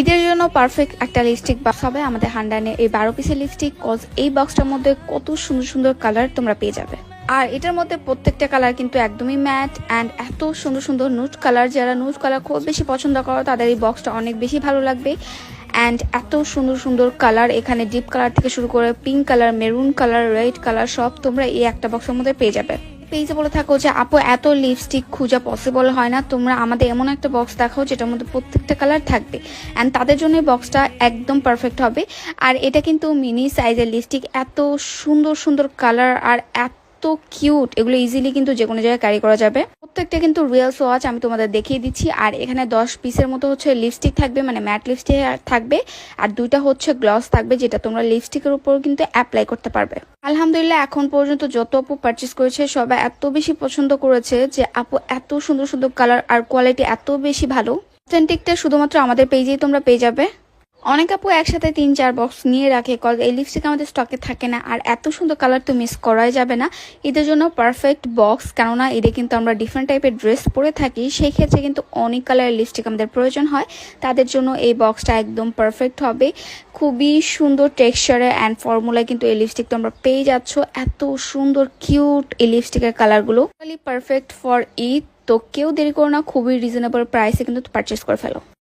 ঈদের জন্য পারফেক্ট একটা লিপস্টিক বক্স হবে। আমাদের হান্ডানে এই বারো পিসের লিপস্টিক কজ এই বক্সটার মধ্যে কত সুন্দর সুন্দর কালার তোমরা পেয়ে যাবে। আর এটার মধ্যে প্রত্যেকটা কালার কিন্তু একদমই ম্যাট অ্যান্ড এত সুন্দর সুন্দর নুট কালার যারা নুট কালার খুব বেশি পছন্দ করো, তাদের এই বক্সটা অনেক বেশি ভালো লাগবে। অ্যান্ড এত সুন্দর সুন্দর কালার এখানে ডিপ কালার থেকে শুরু করে pink colour maroon colour red colour সব তোমরা এই একটা বক্সের মধ্যে পেয়ে যাবে। পেজে বলে থাকো যে, আপু, এত লিপস্টিক খুঁজা পসিবল হয় না। তোমরা আমাদের এমন একটা বক্স দেখাও যেটার মধ্যে প্রত্যেকটা কালার থাকবে। অ্যান্ড তাদের জন্য বক্সটা একদম পারফেক্ট হবে। আর এটা কিন্তু মিনি সাইজের লিপস্টিক এত সুন্দর সুন্দর কালার আর এত কিউট এগুলো ইজিলি কিন্তু যে কোনো জায়গায় ক্যারি করা যাবে। প্রত্যেকটা কিন্তু রিয়েল সোয়াচ আমি তোমাদের দেখিয়ে দিচ্ছি। আর এখানে দশ পিসের মতো হচ্ছে লিপস্টিক থাকবে মানে ম্যাট লিপস্টিক থাকবে। আর দুইটা হচ্ছে গ্লস থাকবে, যেটা তোমরা লিপস্টিকের উপর কিন্তু অ্যাপ্লাই করতে পারবে। আলহামদুলিল্লাহ, এখন পর্যন্ত যত আপু পারচেস করেছে, সবাই এত বেশি পছন্দ করেছে যে আপু এত সুন্দর সুন্দর কালার আর কোয়ালিটি এত বেশি ভালো। অথেন্টিকটা শুধুমাত্র আমাদের পেজেই তোমরা পেয়ে যাবে। অনেক আপু একসাথে তিন, চার বক্স নিয়ে রাখে। কজ এই লিপস্টিক আমাদের স্টকে থাকে না। আর এত সুন্দর কালার তো মিস করাই যাবে না। এদের জন্য পারফেক্ট বক্স কেননা এদের কিন্তু আমরা ডিফারেন্ট টাইপের ড্রেস পরে থাকি। সেই ক্ষেত্রে কিন্তু অনেক কালারের লিপস্টিক আমাদের প্রয়োজন হয়। তাদের জন্য এই বক্সটা একদম পারফেক্ট হবে। খুবই সুন্দর টেক্সচারে অ্যান্ড ফর্মুলায় কিন্তু এই লিপস্টিক তোমরা পেয়ে যাচ্ছ। এত সুন্দর কিউট এই লিপস্টিকের কালারগুলো পারফেক্ট ফর ঈদ তো কেউ দেরি করো না। খুবই রিজনেবল প্রাইসে কিন্তু পারচেস করে ফেলো।